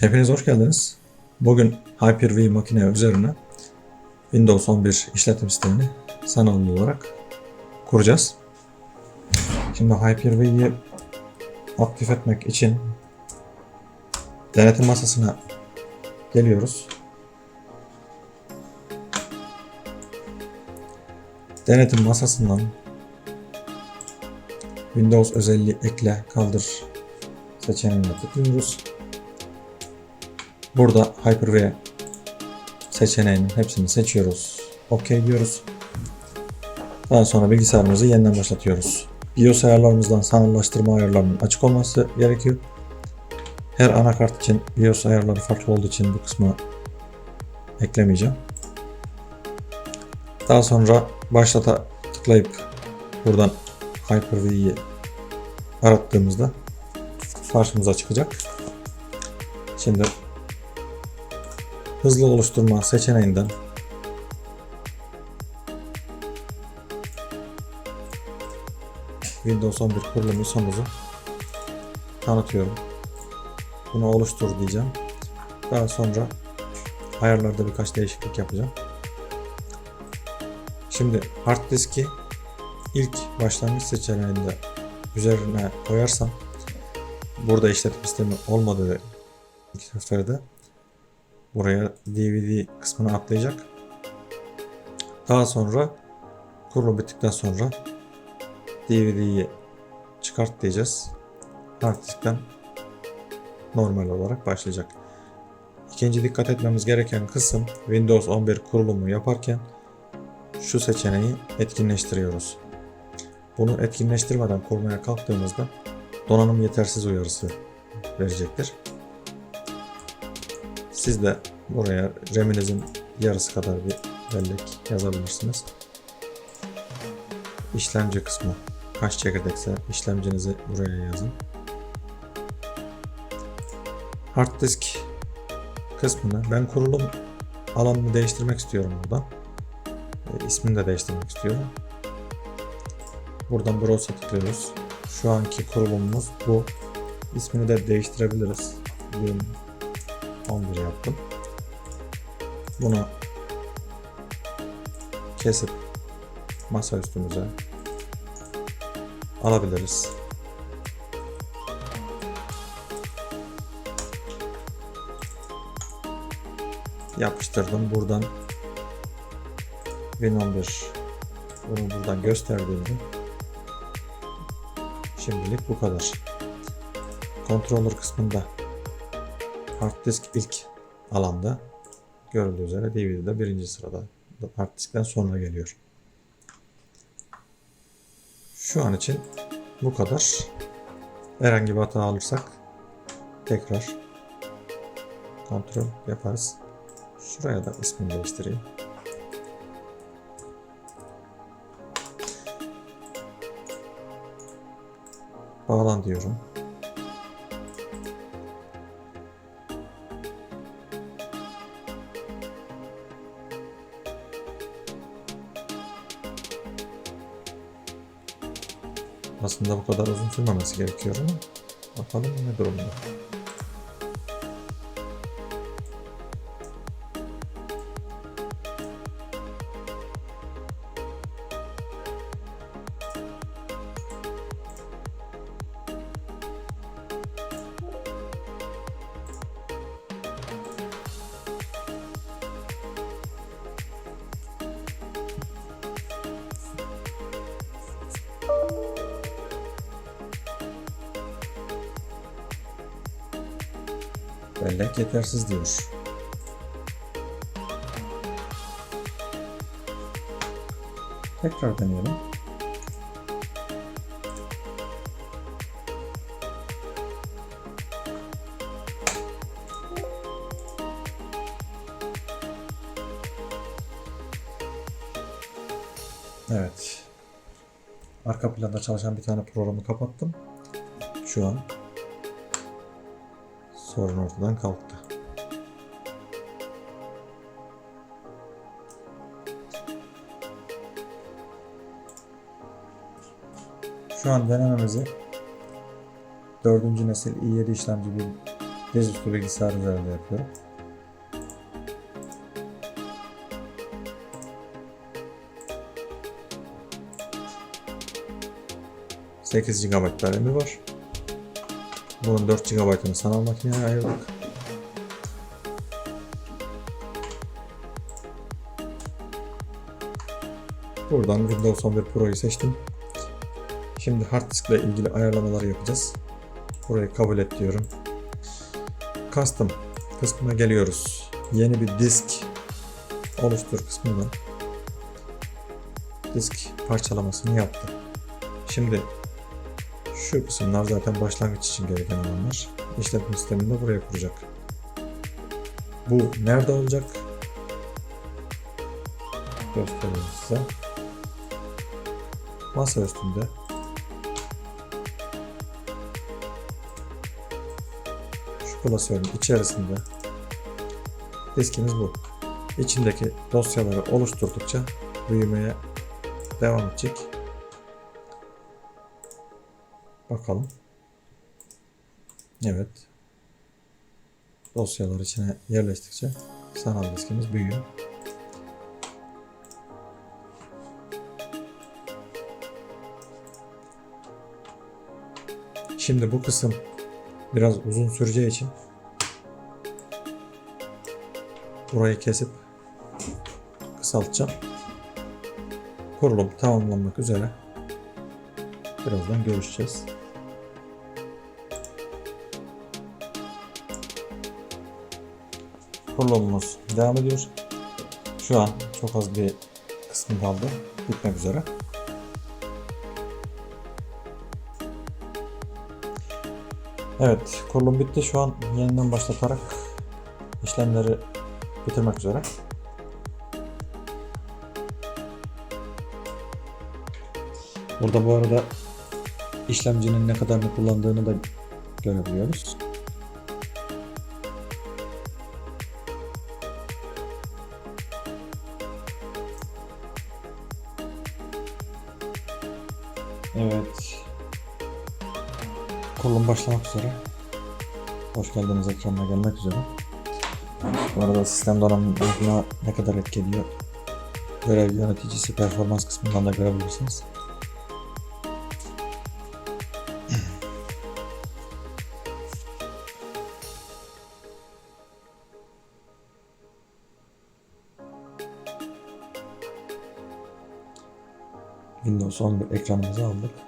Hepiniz hoş geldiniz. Bugün Hyper-V makine üzerine Windows 11 işletim sistemini sanal olarak kuracağız. Şimdi Hyper-V'yi aktif etmek için denetim masasına geliyoruz. Denetim masasından Windows özelliği ekle kaldır seçeneğine tıklıyoruz. Burada Hyper-V seçeneğinin hepsini seçiyoruz. OK diyoruz. Daha sonra bilgisayarımızı yeniden başlatıyoruz. BIOS ayarlarımızdan sanallaştırma ayarlarının açık olması gerekiyor. Her anakart için BIOS ayarları farklı olduğu için bu kısmı eklemeyeceğim. Daha sonra başlata tıklayıp buradan Hyper-V'yi arattığımızda karşımıza çıkacak. Şimdi hızlı oluşturma seçeneğinden Windows 11 kurulumu sonucu tanıtıyorum. Bunu oluştur diyeceğim. Daha sonra ayarlarda birkaç değişiklik yapacağım. Şimdi hard diski ilk başlangıç seçeneğinde üzerine koyarsam burada işletim sistemi olmadığı iki seferde buraya DVD kısmını atlayacak. Daha sonra kurulum bittikten sonra DVD'yi çıkart diyeceğiz. Hard normal olarak başlayacak. İkinci dikkat etmemiz gereken kısım Windows 11 kurulumu yaparken şu seçeneği etkinleştiriyoruz. Bunu etkinleştirmeden kurmaya kalktığımızda donanım yetersiz uyarısı verecektir. Siz de buraya RAM'inizin yarısı kadar bir bellek yazabilirsiniz. İşlemci kısmı kaç çekirdekse işlemcinizi buraya yazın. Hard disk kısmını ben kurulum alanını değiştirmek istiyorum buradan. E, ismini de değiştirmek istiyorum. Buradan browse'a tıklıyoruz. Şu anki kurulumumuz bu. İsmini de değiştirebiliriz. Win 11 yaptım. Bunu kesip masa üstümüze alabiliriz. Yapıştırdım. Buradan Win 11 bunu buradan gösterdiğimde şimdilik bu kadar. Controller kısmında hard disk ilk alanda görüldüğü üzere DVD'de birinci sırada hard diskten sonra geliyor. Şu an için bu kadar. Herhangi bir hata alırsak tekrar kontrol yaparız. Şuraya da ismini değiştireyim. Bağlan diyorum. Aslında bu kadar uzun sürmemesi gerekiyor ama bakalım ne durumda. Bellek yetersiz diyor. Tekrar deneyelim. Evet. Arka planda çalışan bir tane programı kapattım. Şu an sorun ortadan kalktı. Şu an denememizi 4. nesil i7 işlemci bir Dizüstü bilgisayar üzerinde yapıyorum. Sekiz GB RAM'i var. Bunun 4 GB'ını sanal makineye ayırdık. Buradan Windows 11 Pro'yu seçtim. Şimdi hard disk ile ilgili ayarlamaları yapacağız. Burayı kabul et diyorum. Custom kısmına geliyoruz. Yeni bir disk oluştur kısmından disk parçalamasını yaptı. Şimdi şu kısımlar zaten başlangıç için gereken alanlar. İşletim sisteminde buraya kuracak. Bu nerede olacak? Göstereyim size. Masa üstünde şu klasörün içerisinde diskimiz bu. İçindeki dosyaları oluşturdukça büyümeye devam edecek. Bakalım. Evet. Dosyalar içine yerleştikçe sanal diskimiz büyüyor. Şimdi bu kısım biraz uzun süreceği için burayı kesip kısaltacağım. Kurulum tamamlanmak üzere. Birazdan görüşeceğiz. Kurulumumuz devam ediyor. Şu an çok az bir kısmı kaldı. Bitmek üzere. Evet, kurulum bitti. Şu an yeniden başlatarak işlemleri bitirmek üzere. Burada bu arada işlemcinin ne kadarını kullandığını da görebiliyoruz. Kurulum başlamak üzere. Hoş geldiniz ekranına gelmek üzere. Bu arada sistem donanımına ne kadar etki ediyor görev yöneticisi performans kısmından da görebilirsiniz. Windows 11 ekranımızı aldık.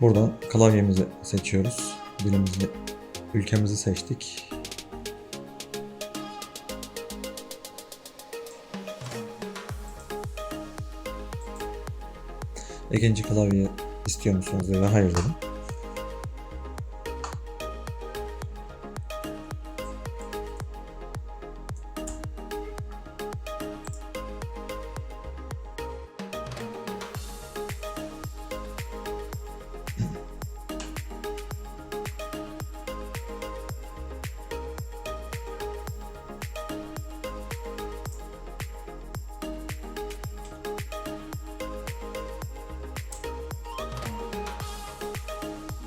Buradan klavyemizi seçiyoruz. Dilimizi, ülkemizi seçtik. İkinci klavye istiyor musunuz diye hayır dedim.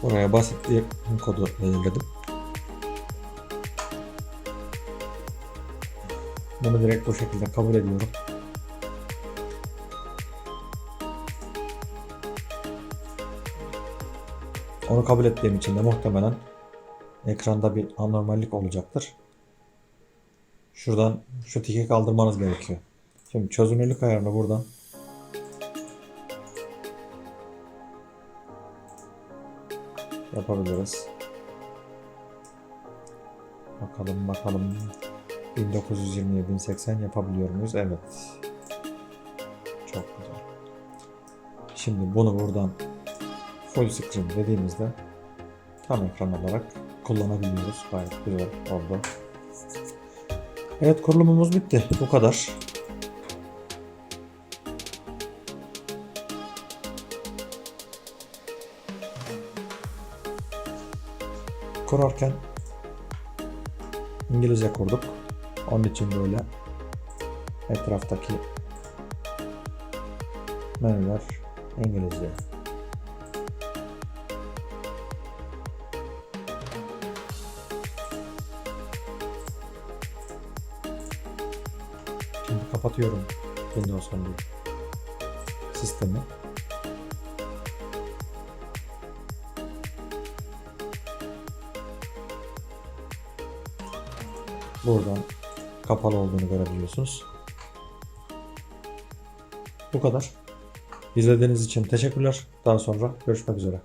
Buraya basit bir kodu belirledim. Bunu direkt bu şekilde kabul ediyorum. Onu kabul ettiğim için de muhtemelen ekranda bir anormallik olacaktır. Şuradan şu tiki kaldırmanız gerekiyor. Şimdi çözünürlük ayarını buradan yapabiliriz. Bakalım bakalım 1920'ye 1080 yapabiliyor muyuz? Evet. Çok güzel. Şimdi bunu buradan full screen dediğimizde tam ekran olarak kullanabiliyoruz. Gayet güzel oldu. Evet kurulumumuz bitti. Bu kadar. Kurarken İngilizce kurduk. Onun için böyle etraftaki menüler İngilizce. Şimdi kapatıyorum Windows 11 sistemi. Buradan kapalı olduğunu görebiliyorsunuz. Bu kadar. İzlediğiniz için teşekkürler. Daha sonra görüşmek üzere.